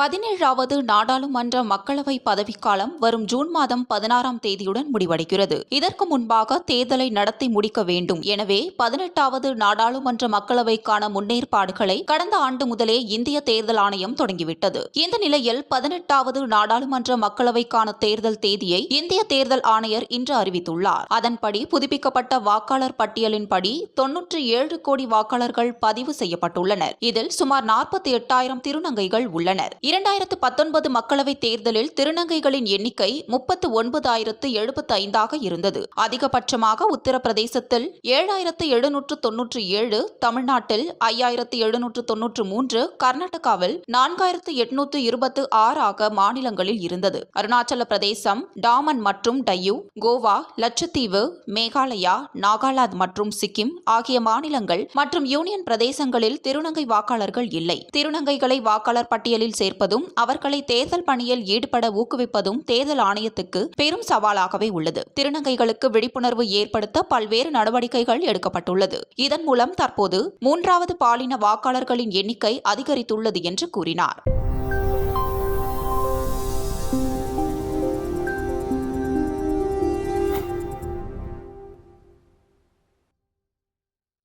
பதினேழாவது நாடாளுமன்ற மக்களவை பதவிக்காலம் வரும் ஜூன் மாதம் பதினாறாம் தேதியுடன் முடிவடைகிறது. இதற்கு முன்பாக தேர்தலை நடத்தி முடிக்க வேண்டும். எனவே பதினெட்டாவது நாடாளுமன்ற மக்களவைக்கான முன்னேற்பாடுகளை கடந்த ஆண்டு முதலே இந்திய தேர்தல் ஆணையம் தொடங்கிவிட்டது. இந்த நிலையில் பதினெட்டாவது நாடாளுமன்ற மக்களவைக்கான தேர்தல் தேதியை இந்திய தேர்தல் ஆணையர் இன்று அறிவித்துள்ளார். அதன்படி புதுப்பிக்கப்பட்ட வாக்காளர் பட்டியலின்படி தொன்னூற்றி ஏழு கோடி வாக்காளர்கள் பதிவு செய்யப்பட்டுள்ளனர். இதில் சுமார் நாற்பத்தி எட்டாயிரம் திருநங்கைகள் உள்ளனர். இரண்டாயிரத்து பத்தொன்பது மக்களவைத் தேர்தலில் திருநங்கைகளின் எண்ணிக்கை முப்பத்து ஒன்பதாயிரத்து எழுபத்து ஐந்தாக இருந்தது. அதிகபட்சமாக உத்தரப்பிரதேசத்தில் ஏழாயிரத்து எழுநூற்று தொன்னூற்று ஏழு தமிழ்நாட்டில் ஐயாயிரத்து எழுநூற்று தொன்னூற்று மூன்று கர்நாடகாவில் நான்காயிரத்து எட்நூற்று இருபத்து ஆறாக மாநிலங்களில் இருந்தது. அருணாச்சல பிரதேசம் டாமன் மற்றும் டையூ கோவா லட்சத்தீவு மேகாலயா நாகாலாந்து மற்றும் சிக்கிம் ஆகிய மாநிலங்கள் மற்றும் யூனியன் பிரதேசங்களில் திருநங்கை வாக்காளர்கள் இல்லை. திருநங்கைகளை வாக்காளர் பட்டியலில் வைப்பதும் அவர்களை தேர்தல் பணியில் ஈடுபட ஊக்குவிப்பதும் தேர்தல் ஆணையத்துக்கு பெரும் சவாலாகவே உள்ளது. திருநங்கைகளுக்கு விழிப்புணர்வு ஏற்படுத்த பல்வேறு நடவடிக்கைகள் எடுக்கப்பட்டுள்ளது. இதன் மூலம் தற்போது மூன்றாவது பாலின வாக்காளர்களின் எண்ணிக்கை அதிகரித்துள்ளது என்று கூறினார்.